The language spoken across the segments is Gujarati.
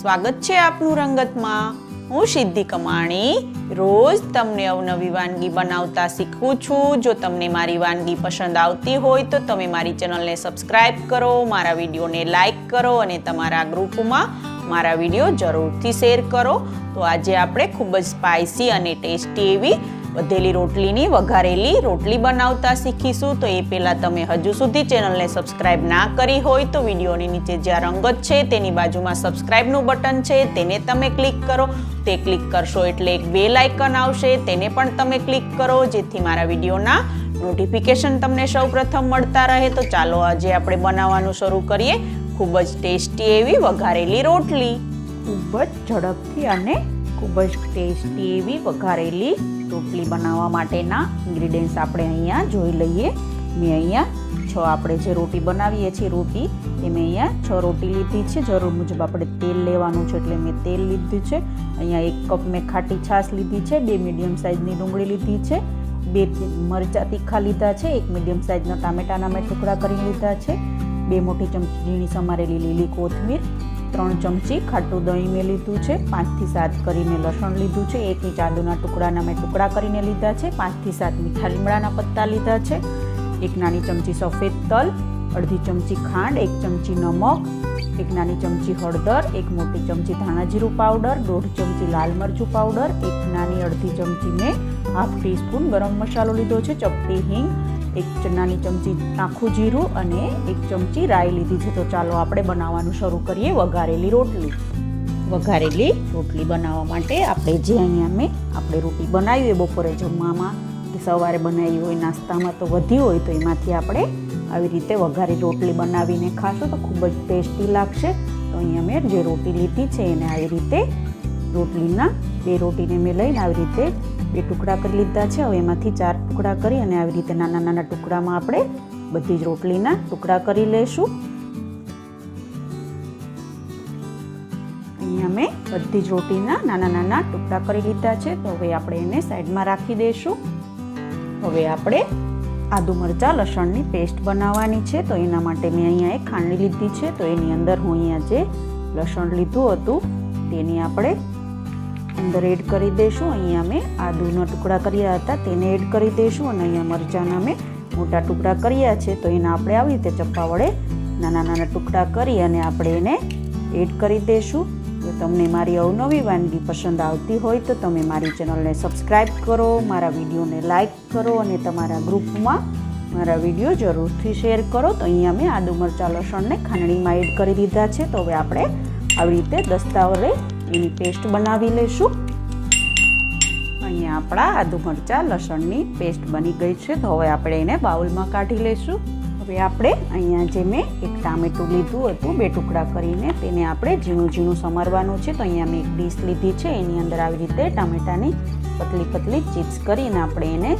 સ્વાગત છે આપનું રંગતમાં. હું સિદ્ધિ કમાણી. રોજ તમને અવનવી વાનગી બનાવતા શીખું છું. જો તમને મારી વાનગી પસંદ આવતી હોય તો તમે મારી ચેનલને સબસ્ક્રાઇબ કરો, મારા વિડીયોને લાઈક કરો અને તમારા ગ્રુપમાં મારા વીડિયો જરૂરથી શેર કરો. તો આજે આપણે ખૂબ જ સ્પાઇસી અને ટેસ્ટી એવી વધેલી રોટલીની વઘારેલી રોટલી બનાવતા શીખીશું. તો એ પહેલાં તમે હજુ સુધી ચેનલને સબસ્ક્રાઇબ ના કરી હોય તો વિડીયોની નીચે જ્યાં રંગત છે, તેની બાજુમાં સબસ્ક્રાઇબનું બટન છે, તેને તમે ક્લિક કરો. તે ક્લિક કરશો એટલે એક બેલ આઇકન આવશે, તેને પણ તમે ક્લિક કરો, જેથી મારા વિડીયોના નોટિફિકેશન તમને સૌપ્રથમ મળતા રહે. તો ચાલો આજે આપણે બનાવવાનું શરૂ કરીએ. ખૂબ જ ટેસ્ટી એવી વઘારેલી રોટલી. ખૂબ જ ઝડપથી અને ખૂબ જ ટેસ્ટી એવી વઘારેલી રોટલી બનાવવા માટેના ઇન્ગ્રીડિયન્ટ્સ આપણે અહીંયા જોઈ લઈએ. મેં અહીંયા છ આપણે જે રોટી બનાવીએ છીએ રોટી, એ મેં અહીંયા છ રોટી લીધી છે. જરૂર મુજબ આપણે તેલ લેવાનું છે એટલે મેં તેલ લીધું છે. અહીંયા એક કપ મેં ખાટી છાશ લીધી છે, બે મીડિયમ સાઇઝની ડુંગળી લીધી છે, બે મરચાં તીખા લીધા છે, એક મીડિયમ સાઇઝના ટામેટાના મેં ટુકડા કરી લીધા છે, બે મોટી ચમચી ઝીણી સમારેલી લીલી કોથમીર ત્રણ ચમચી ખાટું દહીં મેં લીધું છે, પાંચથી સાત કરીને લસણ લીધું છે એક ઇંચ ટુકડાના મેં ટુકડા કરીને લીધા છે, પાંચથી સાત મીઠા લીમડાના પત્તા લીધા છે, એક નાની ચમચી સફેદ તલ, અડધી ચમચી ખાંડ, એક ચમચી નમક, એક નાની ચમચી હળદર, એક મોટી ચમચી ધાણા જીરું પાવડર, દોઢ ચમચી લાલ મરચું પાવડર, એક નાની અડધી ચમચી મેં હાફ ટીસ્પૂન ગરમ મસાલો લીધો છે, ચપટી હિંગ એક ચણાની ચમચી આખું જીરું અને એક ચમચી રાઈ લીધી છે. તો ચાલો આપણે બનાવવાનું શરૂ કરીએ વઘારેલી રોટલી. વઘારેલી રોટલી બનાવવા માટે આપણે જે અહીંયા મેં આપણે રોટલી બનાવી હોય બપોરે જમવામાં કે સવારે બનાવી હોય, નાસ્તામાં તો વધી હોય, તો એમાંથી આપણે આવી રીતે વઘારી રોટલી બનાવીને ખાશો. તો ખૂબ જ ટેસ્ટી લાગશે. તો અહીંયા મેં જે રોટી લીધી છે એને આવી રીતે રોટલીના બે રોટીને મેં લઈને આવી રીતે બે ટુકડા કરી લીધા છે. હવે એમાંથી ચાર ટુકડા કરી અને આવી રીતે નાના નાના ટુકડામાં આપણે બધી જ રોટલીના ટુકડા કરી લઈશું. અહીંયા મેં બધી જ રોટીના નાના નાના ટુકડા કરી લીધા છે. તો હવે આપણે એને સાઈડમાં રાખી દઈશું. હવે આપણે આદુ મરચાં, લસણની પેસ્ટ બનાવવાની છે. તો એના માટે મેં અહીંયા એક ખાંડણી લીધી છે. તો એની અંદર હું અહીંયા જે લસણ લીધું હતું તેની આપણે અંદર એડ કરી દઈશું અહીંયા મેં આદુના ટુકડા કર્યા હતા, તેને એડ કરી દઈશું અને અહીંયા મરચાંના મેં મોટા ટુકડા કર્યા છે. તો એના આપણે આવી રીતે ચપ્પા વડે નાના નાના ટુકડા કરી અને આપણે એને એડ કરી દઈશું જો તમને મારી અવનવી વાનગી પસંદ આવતી હોય તો તમે મારી ચેનલને સબસ્ક્રાઈબ કરો, મારા વિડીયોને લાઇક કરો અને તમારા ગ્રુપમાં મારા વીડિયો જરૂરથી શેર કરો. તો અહીંયા મેં આદુ મરચાં લસણને ખાંડણીમાં એડ કરી દીધા છે. તો હવે આપણે આવી રીતે દસ્તા વડે એની પેસ્ટ બનાવી લઈશું. અહીંયા આપણા આદુ મરચાં લસણની પેસ્ટ બની ગઈ છે, તો હવે આપણે એને બાઉલમાં કાઢી લઈશું. હવે આપણે અહીંયા જે મેં એક ટામેટું લીધું હતું, બે ટુકડા કરીને તેને આપણે ઝીણું ઝીણું સમારવાનું છે. તો અહીંયા મેં એક ડીશ લીધી છે, એની અંદર આવી રીતે ટામેટાની પતલી પતલી ચિપ્સ કરીને આપણે એને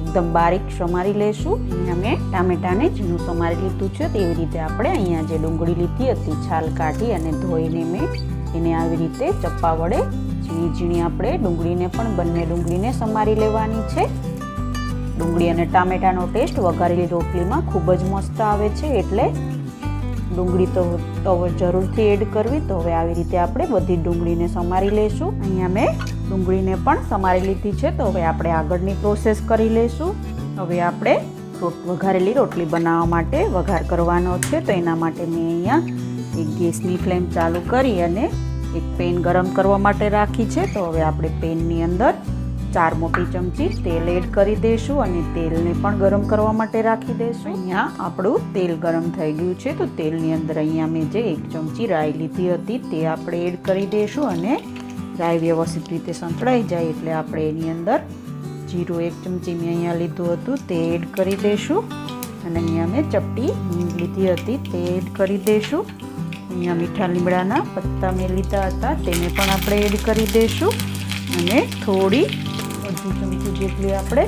એકદમ બારીક સમારી લઈશું. અહીંયા મેં ટામેટાને ઝીણું સમારી લીધું છે તેવી રીતે આપણે અહીંયા જે ડુંગળી લીધી હતી, છાલ કાઢી અને ધોઈને મેં એને આવી રીતે ચપ્પા વડે ઝીણી ઝીણી આપણે ડુંગળીને પણ બંને ડુંગળીને સમારી લેવાની છે. ડુંગળી અને ટામેટાનો ટેસ્ટ વઘારેલી રોટલીમાં ખૂબ જ મસ્ત આવે છે એટલે ડુંગળી તો તો જરૂરથી એડ કરવી, તો હવે આવી રીતે આપણે બધી ડુંગળીને સમારી લઈશું. અહીંયા મેં ડુંગળીને પણ સમારી લીધી છે, તો હવે આપણે આગળની પ્રોસેસ કરી લઈશું. હવે આપણે વઘારેલી રોટલી બનાવવા માટે વઘાર કરવાનો છે, તો એના માટે મેં અહીંયા એક ગેસની ફ્લેમ ચાલુ કરી અને એક પેન ગરમ કરવા માટે રાખી છે. તો હવે આપણે પેનની અંદર ચાર મોટી ચમચી તેલ એડ કરી દઈશું અને તેલને પણ ગરમ કરવા માટે રાખી દઈશું. અહીંયા આપણું તેલ ગરમ થઈ ગયું છે. તો તેલની અંદર અહીંયા મેં જે એક ચમચી રાઈ લીધી હતી તે આપણે એડ કરી દઈશું અને રાઈ વ્યવસ્થિત રીતે સંતળાઈ જાય એટલે આપણે એની અંદર જીરું એક ચમચી મેં અહીંયા લીધું હતું તે એડ કરી દઈશું. અને અહીંયા મેં ચપટી લીધી હતી તે એડ કરી દઈશું. અહીંયા મીઠા લીમડાના પત્તા મેં લીધા હતા, તેને પણ આપણે એડ કરી દઈશું. અને થોડી અડધી ચમચી જેટલી આપણે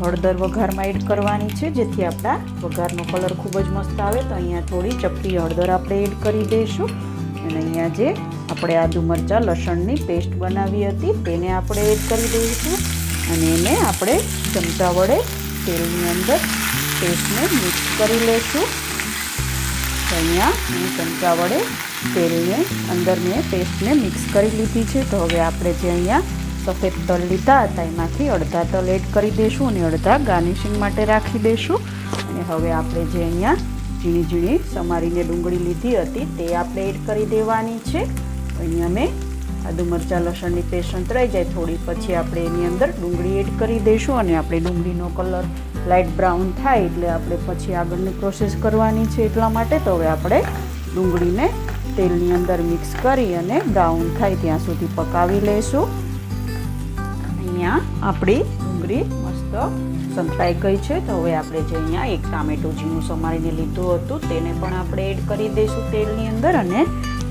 હળદર વઘારમાં એડ કરવાની છે, જેથી આપણા વઘારનો કલર ખૂબ જ મસ્ત આવે. તો અહીંયા થોડી ચપટી હળદર આપણે એડ કરી દઈશું. અને અહીંયા જે આપણે આદુ મરચાં લસણની પેસ્ટ બનાવી હતી, તેને આપણે એડ કરી દઈશું. અને એને આપણે ચમચા વડે તેલની અંદર પેસ્ટને મિક્સ કરી લઈશું. તો અહીંયા. ચમચા વડે તેલને અંદર મેં પેસ્ટને મિક્સ કરી લીધી છે. તો હવે આપણે જે અહીંયા સફેદ તલ લીધા હતા, એમાંથી અડધા તલ એડ કરી દઈશું અને અડધા ગાર્નિશિંગ માટે રાખી દઈશું. અને હવે આપણે જે અહીંયા ઝીણી ઝીણી સમારીને ડુંગળી લીધી હતી, તે આપણે એડ કરી દેવાની છે. અહીંયા મેં આદુ મરચાં, લસણની પેસ્ટ સંતરાઈ જાય, થોડી પછી આપણે એની અંદર ડુંગળી એડ કરી દઈશું અને આપણે ડુંગળીનો કલર લાઇટ બ્રાઉન થાય એટલે આપણે પછી આગળની પ્રોસેસ કરવાની છે એટલા માટે તો હવે આપણે ડુંગળીને તેલની અંદર મિક્સ કરી અને બ્રાઉન થાય ત્યાં સુધી પકાવી લઈશું અહીંયા આપણી ડુંગળી મસ્ત સંતરાઈ ગઈ છે તો હવે આપણે જે અહીંયા એક ટામેટું ઝીણું સમારીને લીધું હતું તેને પણ આપણે એડ કરી દઈશું તેલની અંદર અને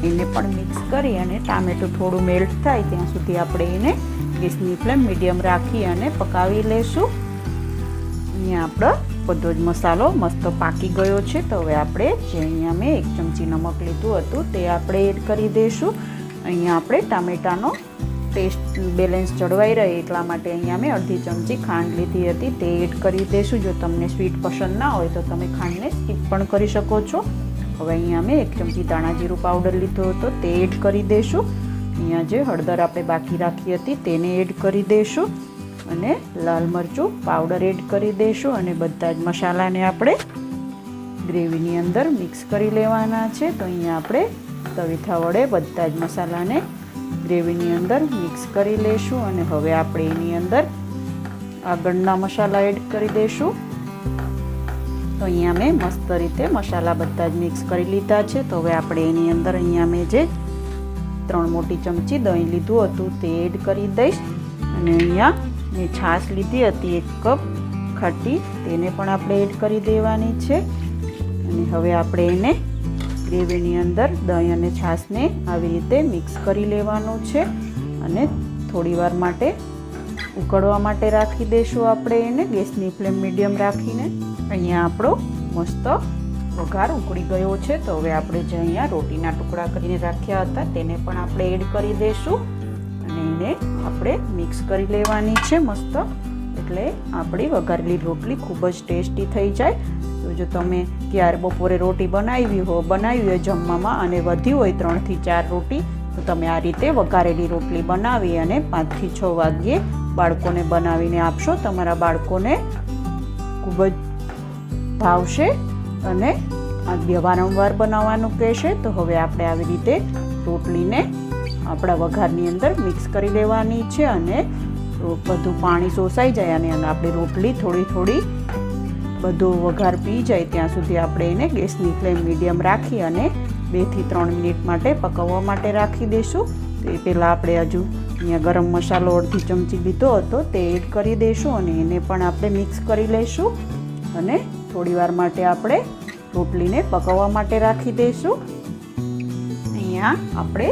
એને પણ મિક્સ કરી અને ટામેટું થોડું મેલ્ટ થાય ત્યાં સુધી આપણે એને ગેસની ફ્લેમ મીડિયમ રાખી અને પકાવી લઈશું અહીંયા આપણો બધો જ મસાલો મસ્ત પાકી ગયો છે. તો હવે આપણે જે અહીંયા મેં એક ચમચી નમક લીધું હતું તે આપણે એડ કરી દઈશું. અહીંયા આપણે ટામેટાનો ટેસ્ટ બેલેન્સ જળવાઈ રહે એટલા માટે અહીંયા મેં અડધી ચમચી ખાંડ લીધી હતી. તે એડ કરી દઈશું. જો તમને સ્વીટ પસંદ ના હોય તો તમે ખાંડને સ્કીપ પણ કરી શકો છો. હવે અહીંયા મેં એક ચમચી દાણા જીરું પાવડર લીધો હતો. તે એડ કરી દઈશું. અહીંયા જે હળદર આપણે બાકી રાખી હતી તેને એડ કરી દઈશું. અને લાલ મરચું પાવડર એડ કરી દઈશું અને બધા જ મસાલાને આપણે ગ્રેવીની અંદર મિક્સ કરી લેવાના છે. તો અહીંયા આપણે તવીથા વડે બધા જ મસાલાને ગ્રેવીની અંદર મિક્સ કરી લઈશું અને હવે આપણે એની અંદર આગળના મસાલા એડ કરી દઈશું તો અહીંયા મેં મસ્ત રીતે મસાલા બધા જ મિક્સ કરી લીધા છે. તો હવે આપણે એની અંદર અહીંયા મેં જે ત્રણ મોટી ચમચી દહીં લીધું હતું તે એડ કરી દઈશ. અને અહીંયા મેં છાશ લીધી હતી એક કપ ખાટી, તેને પણ આપણે એડ કરી દેવાની છે. અને હવે આપણે એને ગ્રેવીની અંદર દહીં અને છાશને આવી રીતે મિક્સ કરી લેવાનું છે અને થોડીવાર માટે ઉકળવા માટે રાખી દઈશું આપણે એને. ગેસની ફ્લેમ મીડિયમ રાખીને. અહીંયા આપણો મસ્ત વઘાર ઉકળી ગયો છે. તો હવે આપણે જે અહીંયા રોટીના ટુકડા કરીને રાખ્યા હતા, તેને પણ આપણે એડ કરી દઈશું અને આપણે મિક્સ કરી લેવાની છે મસ્ત. એટલે આપણી વઘારેલી રોટલી ખૂબ જ ટેસ્ટી થઈ જાય. તો જો તમે ક્યારે બપોરે રોટી બનાવી હો, બનાવી હોય જમવામાં અને વધી હોય ત્રણથી ચાર રોટી, તો તમે આ રીતે વઘારેલી રોટલી બનાવી અને પાંચથી છ વાગ્યે બાળકોને બનાવીને આપશો. તમારા બાળકોને ખૂબ જ ભાવશે અને વારંવાર બનાવવાનું કહેશે. તો હવે આપણે આવી રીતે રોટલીને આપણા વઘારની અંદર મિક્સ કરી લેવાની છે અને બધું પાણી શોષાઈ જાય અને આપણી રોટલી થોડી થોડી બધો વઘાર પી જાય ત્યાં સુધી આપણે એને ગેસની ફ્લેમ મીડિયમ રાખી અને બેથી ત્રણ મિનિટ માટે પકવવા માટે રાખી દઈશું તો એ પહેલાં આપણે હજુ અહીંયા ગરમ મસાલો અડધી ચમચી લીધો હતો તે એડ કરી દઈશું અને એને પણ આપણે મિક્સ કરી લઈશું અને થોડીવાર માટે આપણે રોટલીને પકવવા માટે રાખી દઈશું અહીંયા આપણે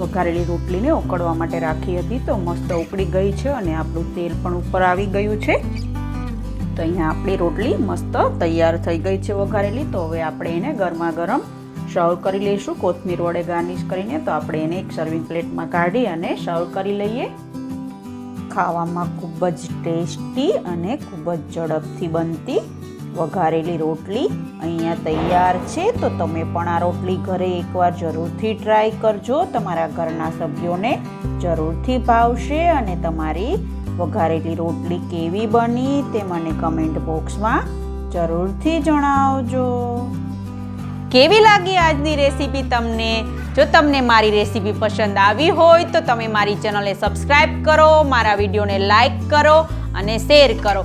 વઘારેલી રોટલીને ઉકળવા માટે રાખી હતી. તો મસ્ત ઉકળી ગઈ છે અને આપણું તેલ પણ ઉપર આવી ગયું છે. તો અહીંયા આપણી રોટલી મસ્ત તૈયાર થઈ ગઈ છે વઘારેલી. તો હવે આપણે એને ગરમા ગરમ સર્વ કરી લઈશું. કોથમીર વડે ગાર્નિશ કરીને તો આપણે એને એક સર્વિંગ પ્લેટમાં કાઢી અને સર્વ કરી લઈએ. ખાવામાં ખૂબ જ ટેસ્ટી અને ખૂબ જ ઝડપથી બનતી વઘારેલી રોટલી અહીંયા તૈયાર છે, તો તમે પણ આ રોટલી ઘરે એકવાર જરૂરથી ટ્રાય કરજો. તમારા ઘરના સભ્યોને જરૂરથી ભાવશે અને તમારી વઘારેલી રોટલી કેવી બની તે મને કમેન્ટ બોક્સમાં જરૂરથી જણાવજો. કેવી લાગી આજની રેસીપી તમને? જો તમને મારી રેસીપી પસંદ આવી હોય, તો તમે મારી ચેનલને સબસ્ક્રાઈબ કરો, મારા વિડીયોને લાઈક કરો અને શેર કરો.